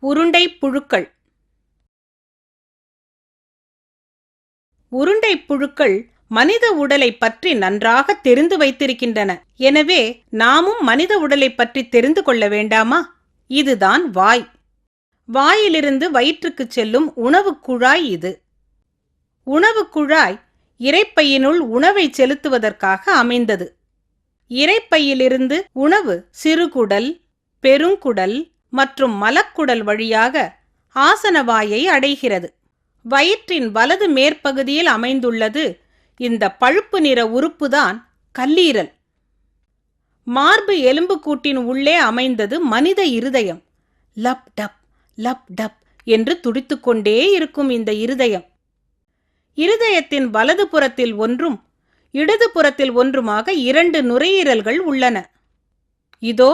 உருண்டை புழுக்கள். உருண்டை புழுக்கள் மனித உடலை பற்றி நன்றாக தெரிந்து வைத்திருக்கின்றன. எனவே நாமும் மனித உடலை பற்றி தெரிந்து கொள்ள வேண்டாமா? இதுதான் வாய். வாயிலிருந்து வயிற்றுக்குச் செல்லும் உணவுக் குழாய் இது. உணவுக் குழாய் இரைப்பையினுள் உணவை செலுத்துவதற்காக அமைந்தது. இரைப்பையிலிருந்து உணவு சிறுகுடல் பெருங்குடல் மற்றும் மலக்குடல் வழியாக ஆசனவாயை அடைகிறது. வயிற்றின் வலது மேற்பகுதியில் அமைந்துள்ளது இந்த பழுப்பு நிற உறுப்புதான் கல்லீரல். மார்பு எலும்புக்கூட்டின் உள்ளே அமைந்தது மனித இருதயம். லப் டப் லப் டப் என்று துடித்துக்கொண்டே இருக்கும் இந்த இருதயம். இருதயத்தின் வலது புறத்தில் ஒன்றும் இடது புறத்தில் ஒன்றுமாக இரண்டு நுரையீரல்கள் உள்ளன. இதோ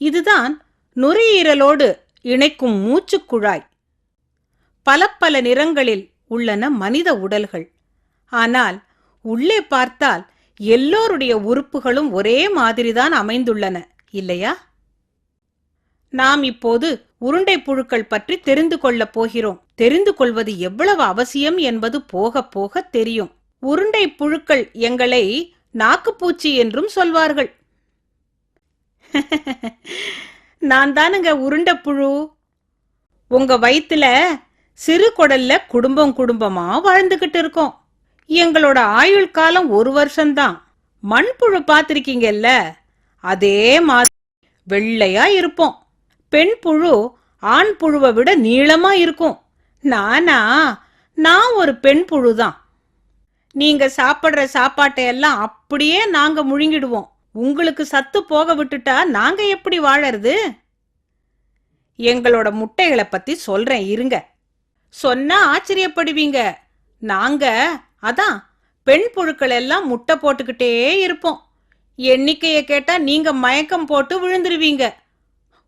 இதுதான் நுரையீரலோடு இணைக்கும் மூச்சுக்குழாய். பல பல நிறங்களில் உள்ளன மனித உடல்கள். ஆனால் உள்ளே பார்த்தால் எல்லோருடைய உறுப்புகளும் ஒரே மாதிரிதான் அமைந்துள்ளன இல்லையா? நாம் இப்போது உருண்டை புழுக்கள் பற்றி தெரிந்து கொள்ளப் போகிறோம். தெரிந்து கொள்வது எவ்வளவு அவசியம் என்பது போக போக தெரியும். உருண்டை புழுக்கள் எங்களை நாக்குப்பூச்சி என்றும் சொல்வார்கள். நான் தானுங்க உருண்டை புழு. உங்க வயிற்றுல சிறு குடல்ல குடும்பம் குடும்பமா வாழ்ந்துகிட்டு இருக்கோம். எங்களோட ஆயுள் காலம் ஒரு வருஷம்தான். மண்புழு பார்த்துருக்கீங்கல்ல அதே மாதிரி வெள்ளையா இருப்போம். பெண் புழு ஆண் புழுவை விட நீளமா இருக்கும். நானா நான் ஒரு பெண் புழு தான் நீங்க சாப்பிடுற சாப்பாட்டை எல்லாம் அப்படியே நாங்க முழுங்கிடுவோம். உங்களுக்கு சத்து போக விட்டுட்டா நாங்க எப்படி வாழறது? எங்களோட முட்டைகளை பத்தி சொல்றேன் இருங்க. சொன்னா ஆச்சரியப்படுவீங்க. நாங்க அதான் பெண் புழுக்கள் எல்லாம் முட்டை போட்டுக்கிட்டே இருப்போம். எண்ணிக்கையை கேட்டா நீங்க மயக்கம் போட்டு விழுந்துருவீங்க.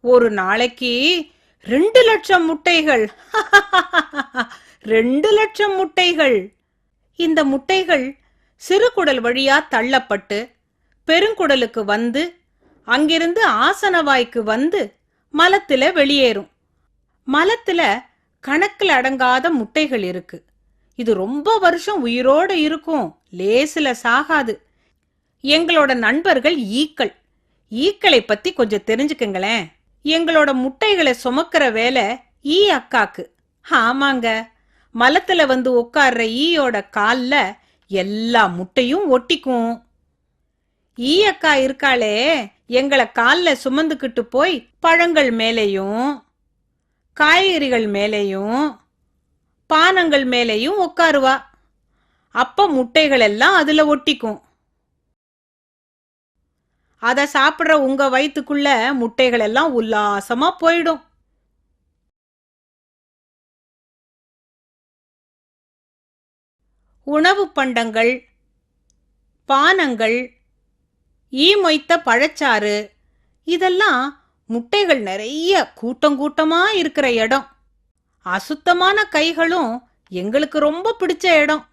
ஒரு நாளைக்கு ரெண்டு லட்சம் முட்டைகள். ரெண்டு லட்சம் முட்டைகள். இந்த முட்டைகள் சிறுகுடல் வழியா தள்ளப்பட்டு பெருங்குடலுக்கு வந்து அங்கிருந்து ஆசனவாய்க்கு வந்து மலத்துல வெளியேறும். மலத்துல கணக்கில் அடங்காத முட்டைகள் இருக்கு. இது ரொம்ப வருஷம் உயிரோட இருக்கும். லேசில சாகாது. எங்களோட நண்பர்கள் ஈக்கள். ஈக்களை பத்தி கொஞ்சம் தெரிஞ்சுக்கங்களேன். எங்களோட முட்டைகளை சுமக்கிற வேலை ஈ அக்காக்கு. ஆமாங்க. மலத்துல வந்து உட்கார்ற ஈயோட கால்ல எல்லா முட்டையும் ஒட்டிக்கும். ஈ அக்கா இருக்காளே எங்களை கால்ல சுமந்துக்கிட்டு போய் பழங்கள் மேலேயும் காய்கறிகள் மேலேயும் பானங்கள் மேலேயும் உட்காருவா அப்ப முட்டைகள் எல்லாம் அதுல ஒட்டிக்கும். அதை சாப்பிடுற உங்க வயிற்றுக்குள்ள முட்டைகள் எல்லாம் உல்லாசமா போயிடும். உணவு பண்டங்கள் பானங்கள் ஈ மொய்த்த பழச்சாறு. இதெல்லாம் முட்டைகள் நிறைய கூட்டங்கூட்டமா இருக்கிற இடம். அசுத்தமான கைகளும் எங்களுக்கு ரொம்ப பிடிச்ச இடம்.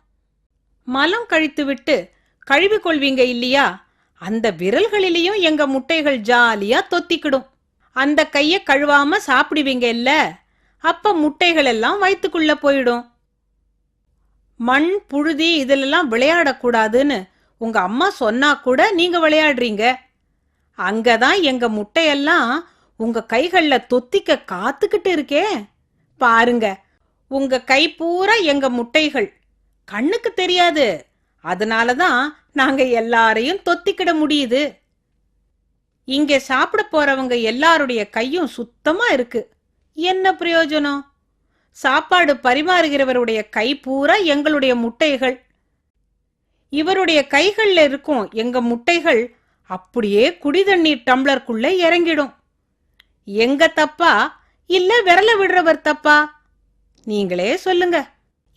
மலம் கழித்து விட்டு கழுவி கொள்வீங்க இல்லையா? அந்த விரல்களிலையும் எங்க முட்டைகள் ஜாலியா தொத்திக்கிடும். அந்த கைய கழுவாம சாப்பிடுவீங்க இல்ல? அப்ப முட்டைகள் எல்லாம் வயிற்றுக்குள்ள போயிடும். மண் புழுதி இதிலெல்லாம் விளையாடக்கூடாதுன்னு உங்க அம்மா சொன்னா கூட நீங்க விளையாடுறீங்க. அங்கதான் எங்க முட்டையெல்லாம் உங்க கைகள்ல தொத்திக்க காத்துக்கிட்டு இருக்கே. பாருங்க உங்க கை பூரா எங்க முட்டைகள். கண்ணுக்கு தெரியாது. அதனாலதான் நாங்க எல்லாரையும் தொத்திக்கிட முடியுது. இங்க சாப்பிட போறவங்க எல்லாருடைய கையும் சுத்தமா இருக்கு. என்ன பிரயோஜனம்? சாப்பாடு பரிமாறுகிறவருடைய கை பூரா எங்களுடைய முட்டைகள். இவருடைய கைகள்ல இருக்கும் எங்க முட்டைகள் அப்படியே குடிதண்ணீர் டம்ளருக்குள்ள இறங்கிடும். எங்க தப்பா? இல்ல விரல விடுறவர் தப்பா? நீங்களே சொல்லுங்க.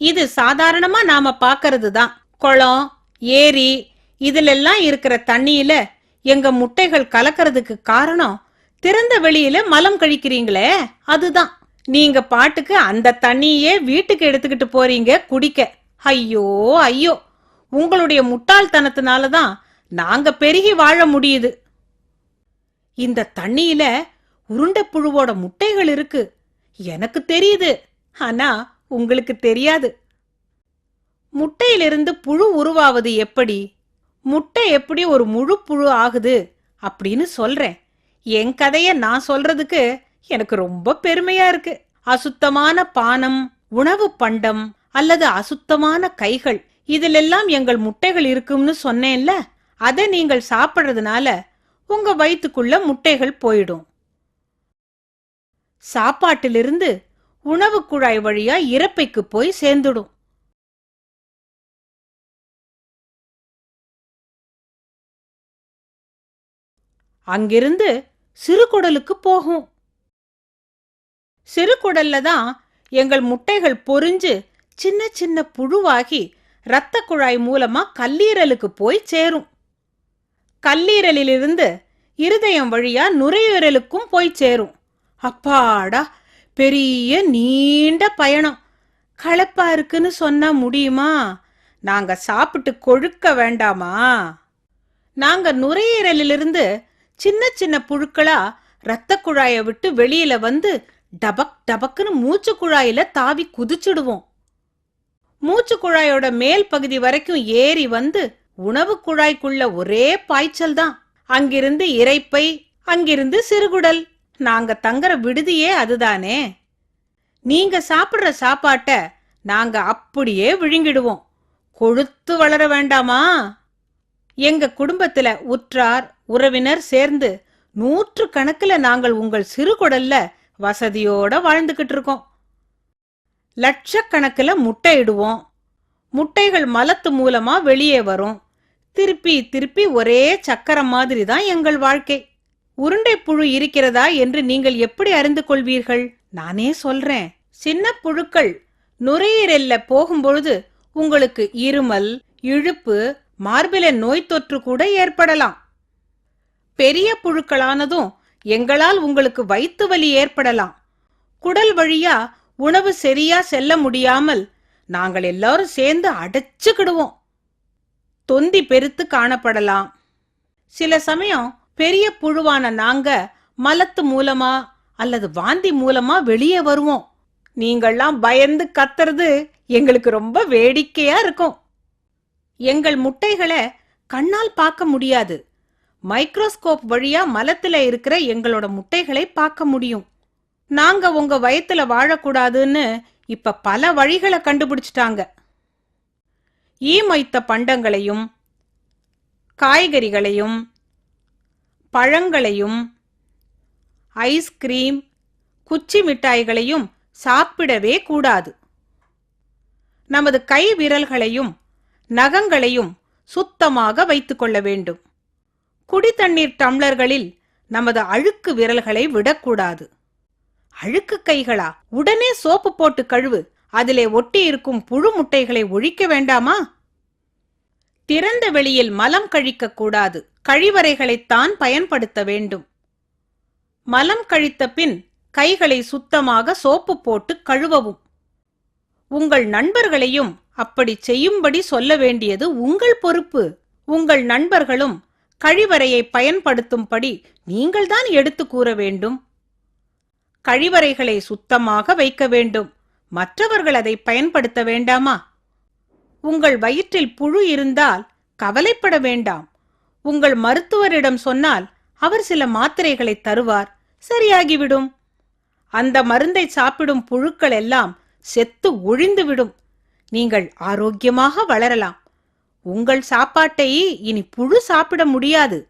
இது சாதாரணமா நாம பாக்கிறது தான். குளம் ஏரி இதுலெல்லாம் இருக்கிற தண்ணியில எங்க முட்டைகள் கலக்கிறதுக்கு காரணம் திறந்த வெளியில மலம் கழிக்கிறீங்களே அதுதான். நீங்க பாட்டுக்கு அந்த தண்ணியே வீட்டுக்கு எடுத்துக்கிட்டு போறீங்க குடிக்க. ஐயோ ஐயோ. உங்களுடைய முட்டாள்தனத்தினால தான் நாங்க பெருகி வாழ முடியுது. இந்த தண்ணியில உருண்டை புழுவோட முட்டைகள் இருக்கு. எனக்கு தெரியுது. ஆனா உங்களுக்கு தெரியாது. முட்டையிலிருந்து புழு உருவாவது எப்படி? முட்டை எப்படி ஒரு முழு புழு ஆகுது அப்படின்னு சொல்றேன். என் கதைய நான் சொல்றதுக்கு எனக்கு ரொம்ப பெருமையா இருக்கு. அசுத்தமான பானம் உணவு பண்டம் அல்லது அசுத்தமான கைகள் இதிலெல்லாம் எங்கள் முட்டைகள் இருக்கும்னு சொன்னேன்ல அதை நீங்கள் சாப்பிட்றதுனால உங்க வயிற்றுக்குள்ள முட்டைகள் போயிடும். சாப்பாட்டிலிருந்து உணவு குழாய் வழியா இறப்பைக்கு போய் சேர்ந்துடும். அங்கிருந்து சிறுகுடலுக்கு போகும். சிறுகுடல்ல தான் எங்கள் முட்டைகள் பொரிஞ்சு சின்ன சின்ன புழுவாகி இரத்த குழாய் மூலமா கல்லீரலுக்கு போய் சேரும். கல்லீரலிலிருந்து இருதயம் வழியா நுரையீரலுக்கும் போய் சேரும். அப்பாடா பெரிய நீண்ட பயணம். களைப்பா இருக்குன்னு சொன்னா முடியுமா? நாங்க சாப்பிட்டு கொழுக்க வேண்டாமா? நாங்க நுரையீரலிலிருந்து சின்ன சின்ன புழுக்களா இரத்த குழாயை விட்டு வெளியில வந்து டபக் டபக்குன்னு மூச்சு குழாயில தாவி குதிச்சிடுவோம். மூச்சு குழாயோட மேல் பகுதி வரைக்கும் ஏறி வந்து உணவு குழாய்க்குள்ள ஒரே பாய்ச்சல் தான். அங்கிருந்து இரைப்பை அங்கிருந்து சிறுகுடல். நாங்க தங்குற விடுதியே அதுதானே. நீங்க சாப்பிடுற சாப்பாட்ட நாங்க அப்படியே விழுங்கிடுவோம். கொழுத்து வளர வேண்டாமா? எங்க குடும்பத்துல உற்றார் உறவினர் சேர்ந்து நூற்று கணக்குல நாங்கள் உங்கள் சிறுகுடல்ல வசதியோட வாழ்ந்துகிட்டு இருக்கோம். லட்சக்கணக்குல முட்டையிடுவோம். முட்டைகள் மலத்து மூலமா வெளியே வரும். திருப்பி திருப்பி ஒரே சக்கரம் மாதிரி தான் எங்கள் வாழ்க்கை. உருண்டை புழு இருக்கிறதா என்று நீங்கள் எப்படி அறிந்து கொள்வீர்கள்? நானே சொல்றேன். சின்ன புழுக்கள் நுரையீரல்ல போகும்பொழுது உங்களுக்கு இருமல் இழுப்பு மார்பில நோய் தொற்று கூட ஏற்படலாம். பெரிய புழுக்களானதும் எங்களால் உங்களுக்கு வயிற்று வலி ஏற்படலாம். குடல் வழியா உணவு சரியா செல்ல முடியாமல் நாங்கள் எல்லாரும் சேர்ந்து அடைச்சுக்கிடுவோம். தொந்தி பெருத்து காணப்படலாம். சில சமயம் பெரிய புழுவான நாங்க மலத்து மூலமா அல்லது வாந்தி மூலமா வெளியே வருவோம். நீங்கள்லாம் பயந்து கத்துறது எங்களுக்கு ரொம்ப வேடிக்கையா இருக்கும். எங்கள் முட்டைகளை கண்ணால் பார்க்க முடியாது. மைக்ரோஸ்கோப் வழியா மலத்துல இருக்கிற எங்களோட முட்டைகளை பார்க்க முடியும். நாங்க உங்க வயத்துல வாழக்கூடாதுன்னு இப்ப பல வழிகளை கண்டுபிடிச்சிட்டாங்க. ஈ மொய்த்த பண்டங்களையும் காய்கறிகளையும் பழங்களையும் ஐஸ்கிரீம் குச்சி மிட்டாய்களையும் சாப்பிடவே கூடாது. நமது கை விரல்களையும் நகங்களையும் சுத்தமாக வைத்துக்கொள்ள வேண்டும். குடித்தண்ணீர் டம்ளர்களில் நமது அழுக்கு விரல்களை விடக்கூடாது. அழுக்கு கைகளா? உடனே சோப்பு போட்டு கழுவு. அதிலே ஒட்டி இருக்கும் புழு முட்டைகளை ஒழிக்க வேண்டாமா? திறந்த வெளியில் மலம் கழிக்க கூடாது. கழிவறைகளைத்தான் பயன்படுத்த வேண்டும். மலம் கழித்த பின் கைகளை சுத்தமாக சோப்பு போட்டு கழுவவும். உங்கள் நண்பர்களையும் அப்படி செய்யும்படி சொல்ல வேண்டியது உங்கள் பொறுப்பு. உங்கள் நண்பர்களும் கழிவறையை பயன்படுத்தும்படி நீங்கள்தான் எடுத்து கூற வேண்டும். கழிவறைகளை சுத்தமாக வைக்க வேண்டும். மற்றவர்கள் அதை பயன்படுத்த வேண்டாமா? உங்கள் வயிற்றில் புழு இருந்தால் கவலைப்பட வேண்டாம். உங்கள் மருத்துவரிடம் சொன்னால் அவர் சில மாத்திரைகளை தருவார். சரியாகிவிடும். அந்த மருந்தை சாப்பிடும் புழுக்கள் எல்லாம் செத்து ஒழிந்துவிடும். நீங்கள் ஆரோக்கியமாக வளரலாம். உங்கள் சாப்பாட்டை இனி புழு சாப்பிட முடியாது.